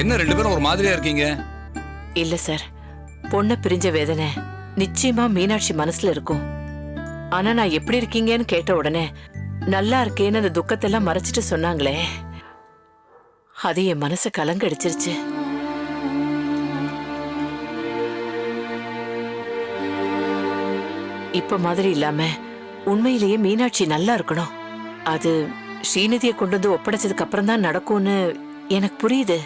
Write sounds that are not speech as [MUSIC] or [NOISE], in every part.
என்ன ரெண்டு பேரும் ஒரு மாதிரியா இருக்கீங்க? இல்ல சார். பொண்ண பிரிஞ்ச வேதனை நிச்சயமா மீனாட்சி மனசுல இருக்கும். ஆனா நான் எப்படி இருக்கீங்கன்னு கேட்ட உடனே நல்லா இருக்கேன்னு அந்த துக்கத்தெல்லாம் மறைச்சிட்டு சொன்னாங்களே. அது என் மனசு கலங்கடிச்சிருச்சு. இப்ப மாதிரி இல்லாம உண்மையிலேயே மீனாட்சி நல்லா இருக்கணும். அது ஸ்ரீநிதியை கொண்டு வந்து ஒப்படைச்சதுக்கு அப்புறம் தான் நடக்கும்னு எனக்கு புரியுது.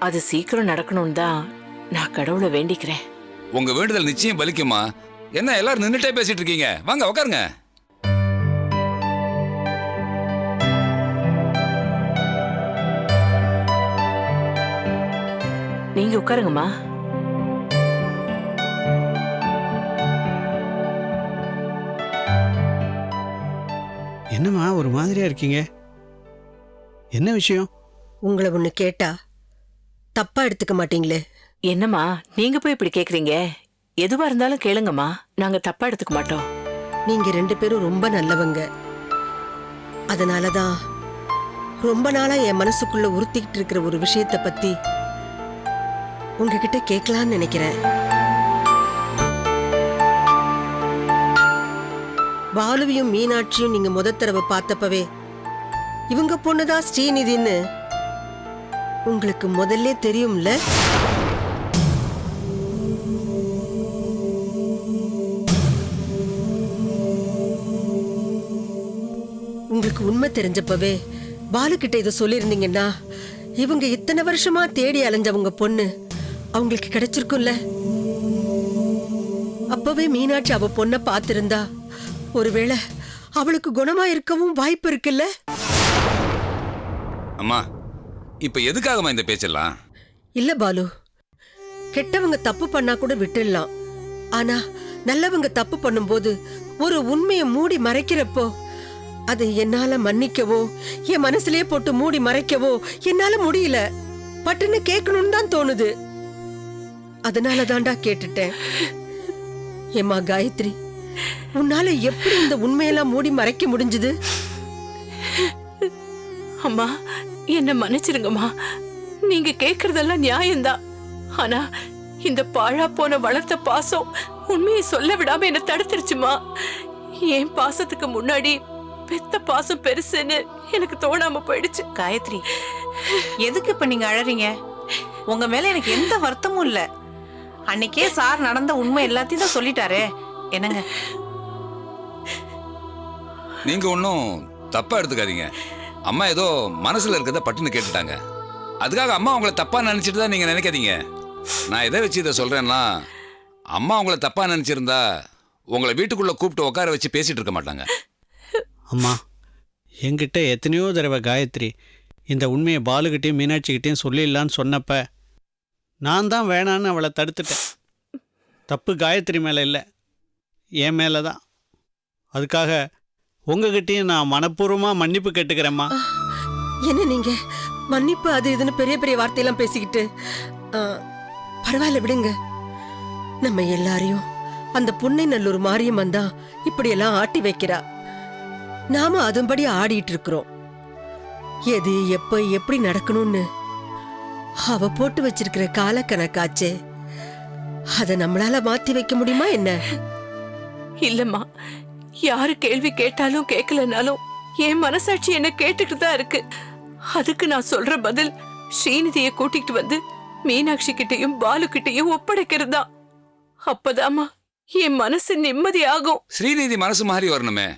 அது சீக்கிரம் நடக்கணும்னு தான் நான் கடவுளை வேண்டிக்கிறேன். உங்க வேண்டுதல் நிச்சயம் பலிக்குமா? என்ன எல்லாரும் நின்னுட்டே பேசிட்டு இருக்கீங்க? வாங்க உட்காருங்க நீங்க உட்காருங்கம்மா என்னம்மா ஒரு மாதிரியா இருக்கீங்க? என்ன விஷயம்? உங்களை ஒண்ணு கேட்டா தப்பா எடுத்துக்க மாட்டீங்களே? என்னம்மா நீங்க போய் இப்படி கேக்குறீங்க? எதுவா இருந்தாலும் கேளுங்கம்மா. நாங்க தப்பா எடுத்துக்க மாட்டோம். நீங்க ரெண்டு பேரும் ரொம்ப நல்லவங்க. அதனாலதான் ரொம்ப நாளா என் மனசுக்குள்ள உறுத்திக்கிட்டு இருக்கிற ஒரு விஷயத்த பத்தி உங்ககிட்ட கேட்கலான்னு நினைக்கிறேன். பாலுவையும் மீனாட்சியும் நீங்க முத தடவை பார்த்தப்பவே இவங்க பொண்ணுதான் ஸ்ரீநிதின்னு உங்களுக்கு முதல்ல தெரியும்ல? உங்களுக்கு உண்மை தெரிஞ்சப்பவே பாலுகிட்ட இதை சொல்லியிருந்தீங்கன்னா இவங்க இத்தனை வருஷமா தேடி அலைஞ்சவங்க பொண்ணு அவங்களுக்கு கிடைச்சிருக்கும்ல? அப்பவே மீனாட்சி அவ பொண்ணை பார்த்திருந்தா ஒருவேளை அவளுக்கு குணமா இருக்கவும் வாய்ப்பு இருக்குல்ல? அம்மா இப்ப எதுக்காகம்மா இந்த பேச்செல்லாம்? இல்ல பாலு. கெட்டவங்க தப்பு பண்ணா கூட விட்டுடலாம். ஆனா நல்லவங்க தப்பு பண்ணும்போது ஒரு உண்மையை மூடி மறைக்கிறப்போ அதை என்னால மன்னிக்கவோ என் மனசுலயே போட்டு மூடி மறைக்கவோ என்னால முடியல. பட்டுன்னு கேட்கணும்னு தான் தோணுது. அதனால தான்டா கேட்டுட்டேன். ஏம்மா காயத்ரி உன்னால எப்படி இந்த உண்மையெல்லாம் மூடி மறைக்க முடிஞ்சது? அம்மா என்ன மன்னிச்சிருங்கம்மா. நீங்க கேக்குறதெல்லாம் நியாயம்தான். ஆனா இந்த பாழா போன வளர்த்த பாசம் உண்மையை சொல்ல விடாம என்ன தடுத்துருச்சுமா. என் பாசத்துக்கு முன்னாடி பெத்த பாசம் பெருசுன்னு எனக்கு தோணாம போயிடுச்சு. காயத்ரி எதுக்கு இப்ப நீங்க அழறீங்க? உங்க மேல எனக்கு எந்த வருத்தமும் இல்ல. அன்னைக்கே சார் நடந்த உண்மை எல்லாத்தையும் தான் சொல்லிட்டாரே. என்னங்க? நீங்க ஒன்றும் தப்பா எடுத்துக்காதீங்க. அம்மா ஏதோ மனசுல இருக்கிறத பட்டுன்னு கேட்டுட்டாங்க. அதுக்காக அம்மா உங்களை தப்பா நினைச்சிட்டு தான் நீங்க நினைக்காதீங்க. நான் எதை வச்சு இதை சொல்றேன்னா அம்மா உங்களை தப்பா நினைச்சிருந்தா உங்களை வீட்டுக்குள்ள கூப்பிட்டு உட்கார வச்சு பேசிட்டு இருக்க மாட்டாங்க. அம்மா என்கிட்ட எத்தனையோ தடவை காயத்ரி இந்த உண்மையை பாலுகிட்டையும் மீனாட்சிக்கிட்டையும் சொல்லிடலான்னு சொன்னப்ப நான் தான் வேணான்னு அவளை தடுத்துட்டேன். தப்பு காயத்ரி மேலே இல்லை என் மேலே தான். அதுக்காக உங்ககிட்டயும் நான் மனப்பூர்வமாக மன்னிப்பு கேட்டுக்கிறேம்மா. என்ன நீங்க? மன்னிப்பு அது இதுன்னு பெரிய பெரிய வார்த்தையெல்லாம் பேசிக்கிட்டு ஆ, பரவாயில்ல விடுங்க. நம்ம எல்லாரையும் அந்த புன்னை நல்லூர் மாரியம்மன் தான் இப்படியெல்லாம் ஆட்டி வைக்கிறா. நாம அதுபடி ஆடிட்டு இருக்கிறோம் எது எப்ப எப்படி நடக்கணும்னு அவ போட்டு வச்சிருக்கிற காலக்கணக்காச்சே. அத நம்மளால மாத்தி வைக்க முடியுமா என்ன? இல்லம்மா யாரு கேள்வி கேட்டாலும் கேட்கலனாலும் என் மனசாட்சி என்ன கேட்டுக்கிட்டு தான் இருக்கு. அதுக்கு நான் சொல்ற பதில் ஸ்ரீநிதியை கூட்டிட்டு வந்து மீனாட்சி கிட்டயும் பாலு கிட்டயும் ஒப்படைக்கிறதா அப்பதாம்மா என் மனசு நிம்மதியாகும். ஸ்ரீநிதி மனசு மாதிரி வரணுமே.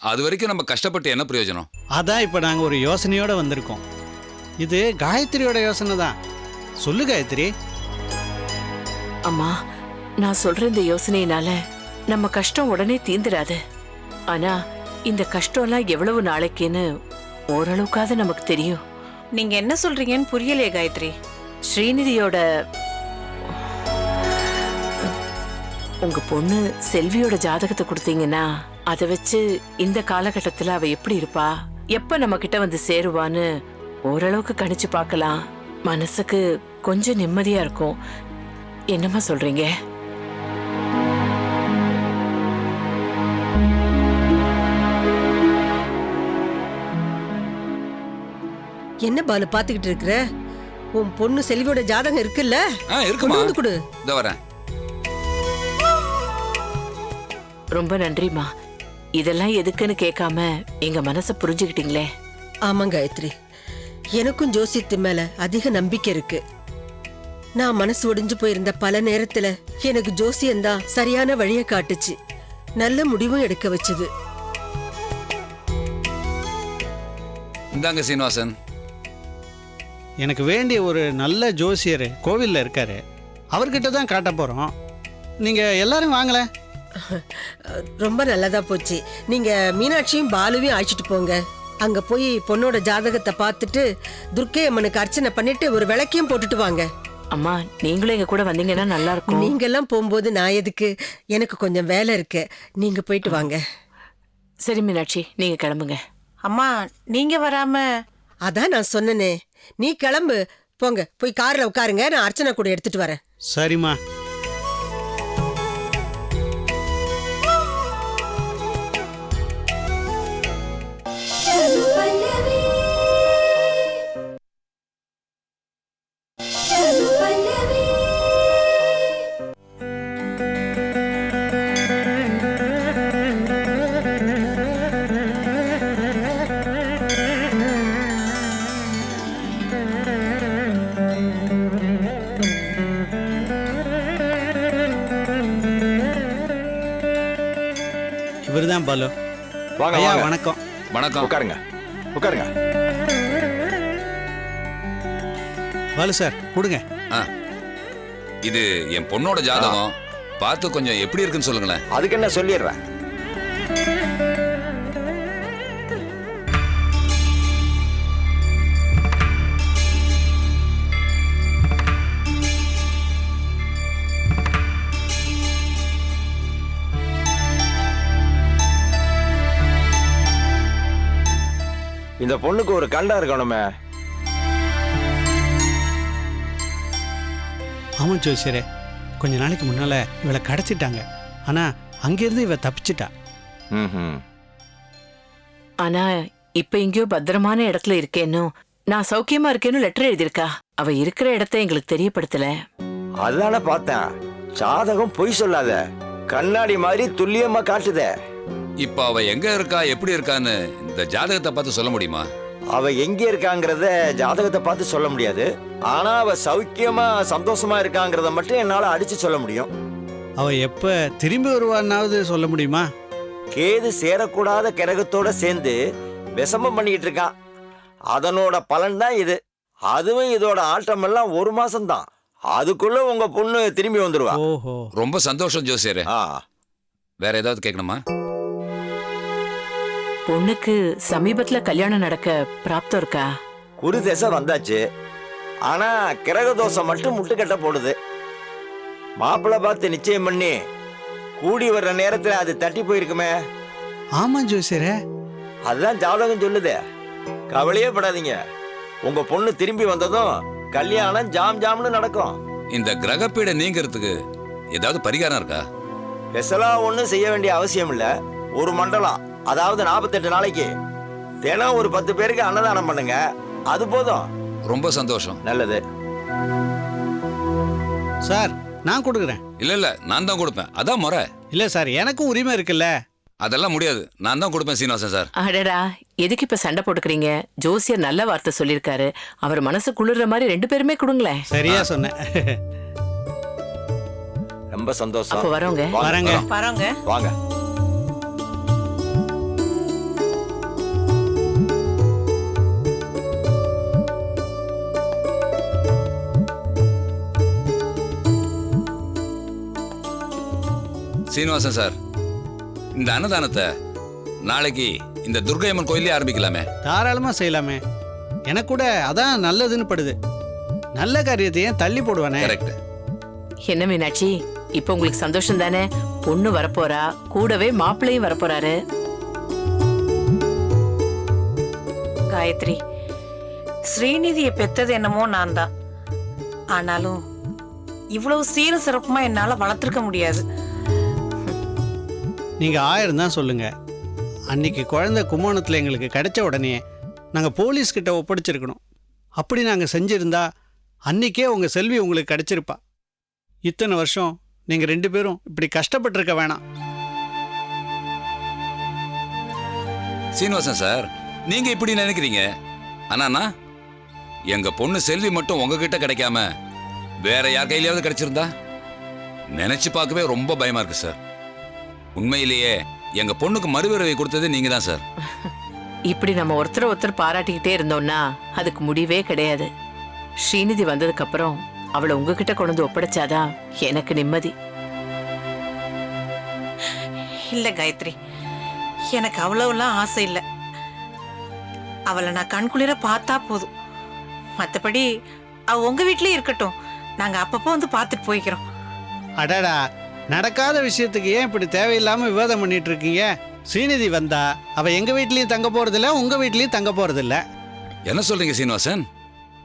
அது வரைக்கும் நம்ம கஷ்டப்பட்டு என்ன பிரயோஜனம்? அதான் இப்போ நாங்கள் ஒரு யோசனையோடு வந்திருக்கோம். இது காயத்ரியோட யோசனை தான். சொல்லு காயத்ரி. அம்மா நான் சொல்ற இந்த யோசனையினால நம்ம கஷ்டம் உடனே தீந்துடாது ஆனா இந்த கஷ்டம்லாம் எவ்வளவு நாளைக்குன்னு ஓரளவுக்காவது நமக்கு தெரியும். நீங்க என்ன சொல்றீங்கன்னு புரியலையே காயத்ரி. ஸ்ரீநிதியோட உங்க பொண்ணு செல்வியோட ஜாதகத்தை கொடுத்தீங்கன்னா அதை வச்சு இந்த காலகட்டத்துல அவ எப்படி இருப்பா? எப்ப நம்ம கிட்ட வந்து சேருவான்னு ஓரளவுக்கு கணிச்சு பார்க்கலாம். மனசுக்கு கொஞ்சம் நிம்மதியா இருக்கும். என்னம்மா சொல்றீங்க? என்ன பாலு பாத்துக்கிட்டு இருக்கிற? உன் பொண்ணு செல்வியோட ஜாதகம் இருக்குல்ல? ஆ கொண்டு இருக்குமா வந்து கொடு. இந்த வரேன். ரொம்ப நன்றிம்மா. இதெல்லாம் எதுக்குன்னு கேட்காம எங்க மனசை புரிஞ்சுக்கிட்டீங்களே? ஆமாங்க காயத்ரி. எனக்கும் ஜோசியத்து மேல அதிக நம்பிக்கை இருக்கு. நான் மனசு ஒடிஞ்சு போயிருந்த பல நேரத்துல எனக்கு ஜோசியம்தான் சரியான வழியை காட்டுச்சு. நல்ல முடிவும் எடுக்க வச்சுது. இந்தாங்க சீனிவாசன். எனக்கு வேண்டிய ஒரு நல்ல ஜோசியர் கோவிலில் இருக்காரு. அவர்கிட்ட தான் காட்ட போகிறோம் நீங்கள் எல்லாரும் வாங்களேன். ரொம்ப நல்லதா போச்சு. நீங்க மீனாட்சியும் பாலுவையும் அழைச்சிட்டு போங்க. அங்க போய் பொண்ணோட ஜாதகத்தை பார்த்துட்டு துர்க்கை அம்மனுக்கு அர்ச்சனை பண்ணிட்டு ஒரு விளக்கையும் போட்டுட்டு வாங்க. அம்மா நீங்களும் எங்க கூட வந்தீங்கன்னா நல்லா இருக்கும். நீங்க எல்லாம் போகும்போது நான் எதுக்கு? எனக்கு கொஞ்சம் வேலை இருக்கு. நீங்க போயிட்டு வாங்க. சரி மீனாட்சி நீங்க கிளம்புங்க. அம்மா நீங்க வராம அதான் நான் சொன்னனே. நீ கிளம்பு. போங்க போய் கார்ல உட்காருங்க. நான் அர்ச்சனை கூட எடுத்துட்டு வரேன். சரிம்மா. வாங்க ஐயா வாங்க. வணக்கம். வணக்கம். உட்காருங்க. உட்காருங்க. பாலு சார் கொடுங்க. ஆ. இது என் பொண்ணோட ஜாதகம். பார்த்து கொஞ்சம் எப்படி இருக்குன்னு சொல்லுங்களேன். அதுக்கு என்ன சொல்லிடுறேன்? இந்த பொண்ணுக்கு ஒரு கண்டம் இருக்கணுமே. ஆமாம் ஜோசியரே. கொஞ்ச நாளைக்கு முன்னால் இவளை கடத்திட்டாங்க ஆனால் அங்கேருந்து இவ தப்பிச்சிட்டா. ம்ஹும். ஆனா இப்ப எங்கேயோ பத்திரமான இடத்துல இருக்கேன்னு நான் சௌக்கியமா இருக்கேன்னு லெட்டர் எழுதியிருக்கா. அவ இருக்கிற இடத்த எங்களுக்கு தெரியப்படுத்தல. அதானே பார்த்தேன். ஜாதகம் பொய் சொல்லாத. கண்ணாடி மாதிரி துல்லியமா காட்டுதே. இப்போ அவ எங்க இருக்கா? எப்படி இருக்கான்னு இந்த ஜாதகத்தை பார்த்து சொல்ல முடியுமா? அவ எங்க இருக்காங்கிறத ஜாதகத்தை பார்த்து சொல்ல முடியாது. ஆனா அவ சௌக்கியமா சந்தோஷமா இருக்காங்கிறத மட்டும் என்னால அடிச்சு சொல்ல முடியும். அவ எப்போ திரும்பி வருவான்னாவது சொல்ல முடியுமா? கேது சேரக்கூடாத கிரகத்தோட சேர்ந்து விஷமம் பண்ணிக்கிட்டு இருக்கான் அதனோட பலன் தான் இது. அதுவும் இதோட ஆட்டம் எல்லாம் ஒரு மாசம்தான். அதுக்குள்ள உங்க பொண்ணு திரும்பி வந்துருவா. ஓஹோ. ரொம்ப சந்தோஷம் ஜோசியரே. ஆ. வேற ஏதாவது கேட்கணுமா? பொண்ணுக்கு சமீபத்துல கல்யாணம் நடக்க பிராப்தம் இருக்கா? குரு திசை வந்தாச்சு. ஆனா கிரக தோஷம் மட்டும் முட்டுக்கட்ட போடுது. மாப்பிள்ளை பார்த்து நிச்சயம் பண்ணி கூடி வர்ற நேரத்துல அது தட்டி போயிருக்குமே. ஆமாம் ஜோசியரே. அதுதான் ஜாதகம் சொல்லுதே. கவலையே படாதீங்க. உங்க பொண்ணு திரும்பி வந்ததும் கல்யாணம் ஜாம் ஜாம்னு நடக்கும். இந்த கிரகப்பீடை நீங்கிறதுக்கு ஏதாவது பரிகாரம் இருக்கா? ஸ்பெஷலா ஒண்ணும் செய்ய வேண்டிய அவசியம் இல்ல. ஒரு மண்டலம். அதாவது நாற்பத்தெட்டு நாளைக்கு. தினம் ஒரு பத்து பேருக்கு அன்னதானம் பண்ணுங்க. அது போதும். ரொம்ப சந்தோஷம். நல்லது. சார் நான் கொடுக்குறேன். இல்ல இல்ல நான் தான் கொடுப்பேன். அதான் முறை. இல்லை சார் எனக்கும் உரிமை இருக்குல்ல. அதெல்லாம் முடியாது. நான் தான் கொடுப்பேன் சீனிவாசன் சார். அடடா எதுக்கு இப்ப சண்டை போட்டுக்கிறீங்க? ஜோசியர் நல்ல வார்த்தை சொல்லியிருக்காரு. அவர் மனசு குளிர்ற மாதிரி ரெண்டு பேருமே கொடுங்களேன். சரியா சொன்னேன். ரொம்ப சந்தோஷம். அப்போ வரோங்க. வரேங்க. வரோங்க. வாங்க. சீனிவாசன் சார். இந்த அன்னதானத்தை நாளைக்கு இந்த துர்கையம்மன் கோயிலே ஆரம்பிக்கலாமே. தாராளமாக செய்யலாமே. எனக்கு கூட அதான் நல்லதுன்னு படுது. நல்ல காரியத்தை ஏன் தள்ளி போடுவானே? கரெக்ட். என்ன மீனாட்சி இப்ப உங்களுக்கு சந்தோஷம் தானே? பொண்ணு வரப்போறா கூடவே மாப்பிள்ளையும் வரப்போறாரு. காயத்ரி ஸ்ரீநிதியை பெத்தது என்னமோ நான் தான் ஆனாலும் இவ்வளவு சீர சிறப்புமா என்னால வளர்த்திருக்க முடியாது. நீங்கள் ஆயிரம் தான் சொல்லுங்கள் அன்னைக்கு குழந்தை கும்போணத்தில் எங்களுக்கு கிடைச்ச உடனே நாங்கள் போலீஸ்கிட்ட ஒப்படைச்சிருக்கணும். அப்படி நாங்கள் செஞ்சுருந்தா அன்னைக்கே உங்கள் செல்வி உங்களுக்கு கிடச்சிருப்பா. இத்தனை வருஷம் நீங்கள் ரெண்டு பேரும் இப்படி கஷ்டப்பட்டிருக்க வேணாம். சீனிவாசன் சார் நீங்கள் இப்படி நினைக்கிறீங்க? ஆனாண்ணா எங்கள் பொண்ணு செல்வி மட்டும் உங்ககிட்ட கிடைக்காம வேற யார் கையிலையாவது கிடைச்சிருந்தா? நினைச்சு பார்க்கவே ரொம்ப பயமா இருக்கு சார். உண்மையிலேயே எங்க பொண்ணுக்கு மறுபிறவை கொடுத்தது நீங்க தான் சார். [LAUGHS] இப்படி நம்ம ஒருத்தர் ஒருத்தர் பாராட்டிக்கிட்டே இருந்தோம்னா அதுக்கு முடிவே கிடையாது. ஸ்ரீநிதி வந்ததுக்கு அப்புறம் அவளை உங்ககிட்ட கொண்டு வந்து ஒப்படைச்சாதான் எனக்கு நிம்மதி. இல்ல காயத்ரி. எனக்கு அவ்வளவுலாம் ஆசை இல்லை. அவளை நான் கண்குளிர பார்த்தா போதும். மற்றபடி அவ உங்க வீட்லயே இருக்கட்டும். நாங்க அப்பப்போ வந்து பார்த்துட்டு போய்க்கிறோம். அடடா நடக்காத விஷயத்துக்கு ஏன் இப்படி தேவையில்லாமல் விவாதம் பண்ணிட்டு இருக்கீங்க ஸ்ரீநிதி வந்தா அவள் எங்கள் வீட்லேயும் தங்க போகிறதில்ல உங்கள் வீட்லேயும் தங்க போகிறதில்ல என்ன சொல்றீங்க சீனிவாசன்?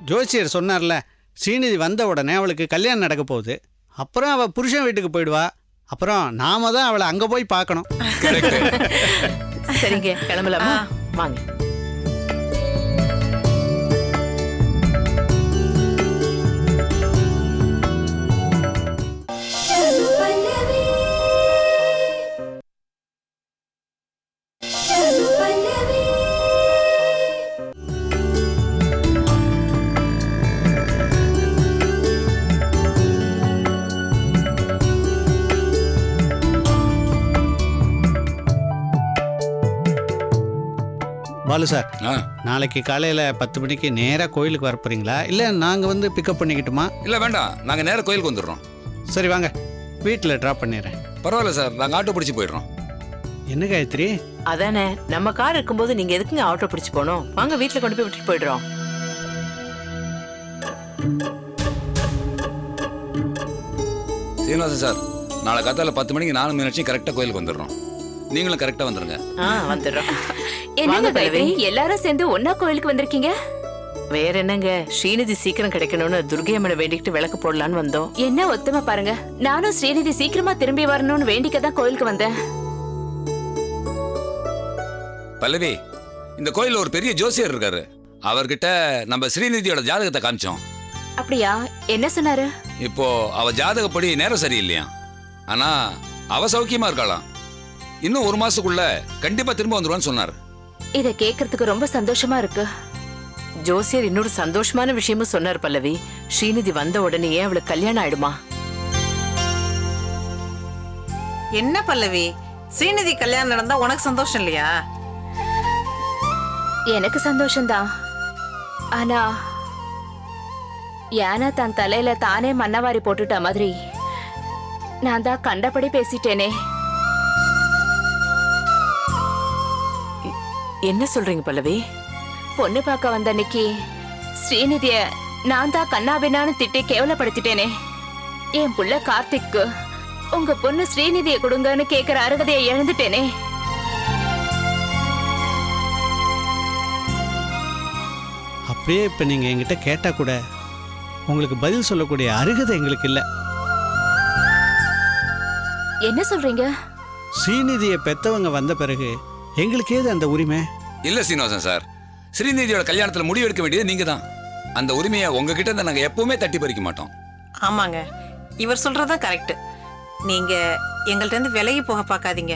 ஜோசியர் சொன்னார்ல ஸ்ரீநிதி வந்த உடனே அவளுக்கு கல்யாணம் நடக்க போகுது. அப்புறம் அவள் புருஷன் வீட்டுக்கு போயிடுவா. அப்புறம் நாம தான் அவளை அங்கே போய் பார்க்கணும். கரெக்ட் சரிங்க கிளம்பலாமா. வாங்க. பாலு சார் ஆ. நாளைக்கு காலையில் பத்து மணிக்கு நேராக கோயிலுக்கு வர போறீங்களா? இல்லை நாங்கள் வந்து பிக்கப் பண்ணிக்கிட்டுமா? இல்ல வேண்டாம். நாங்க நேர கோயிலுக்கு வந்துடுறோம். சரி வாங்க. வீட்டில் ட்ராப் பண்ணிடுறேன். பரவாயில்ல சார். நாங்க ஆட்டோ பிடிச்சி போயிடுறோம். என்ன காயத்ரி? அதானே. நம்ம கார் இருக்கும்போது நீங்க எதுக்குங்க ஆட்டோ பிடிச்சு போகணும்? வாங்க வீட்ல கொண்டு போய் விட்டுட்டு போயிடுறோம். சீனிவாசன் சார் நாளை காத்தால பத்து மணிக்கு நாலு மீனாட்சி கரெக்டாக கோயிலுக்கு வந்துடுறோம். நீங்களும் கரெக்டாக வந்துடுங்க ஆ வந்துடுறோம். என்னங்க காயத்ரி. எல்லாரும் சேர்ந்து ஒன்னா கோயிலுக்கு வந்திருக்கீங்க? வேற என்னங்க? ஸ்ரீநிதி சீக்கிரம் கிடைக்கணும்னு துர்கை அம்மனை வேண்டிக்கிட்டு விளக்கு போடலான்னு வந்தோம். என்ன ஒத்துமை பாருங்க. நானும் ஸ்ரீநிதி சீக்கிரமா திரும்பி வரணும்னு வேண்டிக்க தான் கோயிலுக்கு வந்தேன். பல்லவி இந்த கோயில்ல ஒரு பெரிய ஜோசியர் இருக்காரு. அவர்கிட்ட நம்ம ஸ்ரீநிதியோட ஜாதகத்தை காமிச்சோம். அப்படியா? என்ன சொன்னாரு? இப்போ அவ ஜாதகப்படி நேரம் சரியில்லையா ஆனா அவ சௌக்கியமா இருக்காளாம். இன்னும் ஒரு மாசத்துக்குள்ள கண்டிப்பா திரும்ப வந்துருவான்னு சொன்னார். இத கேக்குறதுக்கு ரொம்ப சந்தோஷமா இருக்கு. ஜோசியர் இன்னொரு சந்தோஷமான விஷயமும் சொன்னார் பல்லவி. ஸ்ரீநிதி வந்த உடனேயே அவளுக்கு கல்யாணம் ஆயிடுமா? என்ன பல்லவி? ஸ்ரீநிதி கல்யாணம் நடந்தா உனக்கு சந்தோஷம் இல்லையா? எனக்கு சந்தோஷம்தான். ஆனா யானை தன் தலையில தானே மண்ணவாரி போட்டுட்ட மாதிரி நான் தான் கண்டபடி பேசிட்டேனே. என்ன சொல்றீங்க பல்லவி? பொண்ணு பார்க்க வந்த அன்னைக்கு ஸ்ரீநிதிய நான் தான் கண்ணாபின்னான்னு திட்டி கேவலப்படுத்திட்டேனே. என் புள்ள கார்த்திக்கு உங்க பொண்ணு ஸ்ரீநிதியை கொடுங்கன்னு கேக்குற அருகதையை இழந்துட்டேனே. அப்படியே இப்போ நீங்கள் என்கிட்ட கேட்டால் கூட உங்களுக்கு பதில் சொல்லக்கூடிய அருகதை எங்களுக்கு இல்லை. என்ன சொல்றீங்க? ஸ்ரீநிதியை பெத்தவங்க வந்த பிறகு எங்களுக்கு ஏது அந்த உரிமை. இல்ல சீனிவாசன் சார். ஸ்ரீநிதியோட கல்யாணத்துல முடிவு எடுக்க வேண்டியது நீங்க தான் அந்த உரிமையை உங்ககிட்ட இருந்து நாங்க எப்பவுமே தட்டி பறிக்க மாட்டோம். ஆமாங்க. இவர் சொல்றதுதான் கரெக்ட் நீங்க எங்கள்ட்ட இருந்து விலகி போக பார்க்காதீங்க.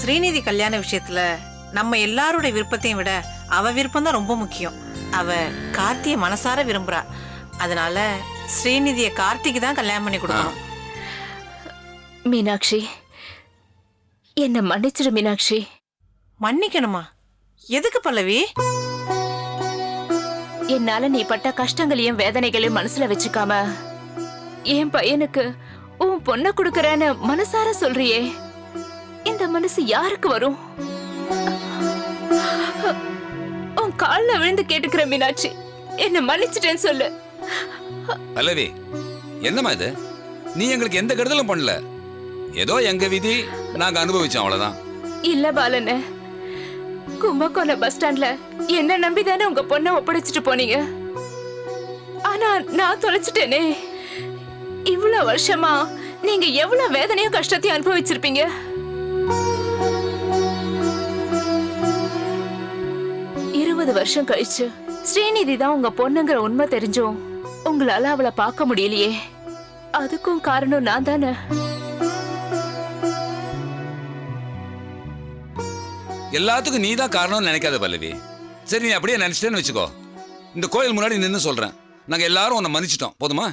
ஸ்ரீநிதி கல்யாண விஷயத்துல நம்ம எல்லாரோட விருப்பத்தையும் விட அவ விருப்பம் தான் ரொம்ப முக்கியம். அவ கார்த்திய மனசார விரும்புறா. அதனால ஸ்ரீநிதிய கார்த்திக்கு தான் கல்யாணம் பண்ணி கொடுக்கணும். மீனாட்சி என்ன மன்னிச்சிடு மீனாட்சி. மன்னிக்கணுமா? எதுக்கு பல்லவி? என்னால நீ பட்ட கஷ்டங்களையும் வேதனைகளையும் மனசுல வச்சுக்காம என் பையனுக்கு உன் பொண்ணை கொடுக்கறேன்னு மனசார சொல்றியே. இந்த மனசு யாருக்கு வரும்? உன் கால்ல விழுந்து கேட்டுக்கிற மீனாட்சி என்ன மன்னிச்சிட்டேன்னு சொல்லு. பல்லவி என்னம்மா இது? நீ எங்களுக்கு எந்த கெடுதலும் பண்ணல. ஏதோ எங்க விதி நாங்க அனுபவிச்சோம் அவ்வளவுதான். இல்ல பாலண்ண கும்பகோணம் பஸ் ஸ்டாண்ட்ல என்ன நம்பி தானே உங்க பொண்ணை ஒப்படைச்சிட்டு போனீங்க? ஆனா நான் தொலைச்சிட்டேனே. இவ்வளவு வருஷமா நீங்க எவ்வளவு வேதனையும் கஷ்டத்தையும் அனுபவிச்சிருப்பீங்க? இருபது வருஷம் கழிச்சு ஸ்ரீநிதி தான் உங்க பொண்ணுங்கிற உண்மை தெரிஞ்சும் உங்களால அவளை பார்க்க முடியலையே. அதுக்கும் காரணம் நான் தானே? எல்லாத்துக்கும் நீ தான் காரணம்னு நினைக்காத பல்லவி. சரி நீ அப்படியே நினைச்சிட்டேன்னு வச்சுக்கோ. இந்த கோயில் முன்னாடி நின்று சொல்கிறேன் நாங்கள் எல்லாரும் உன்னை மன்னிச்சிட்டோம். போதுமா?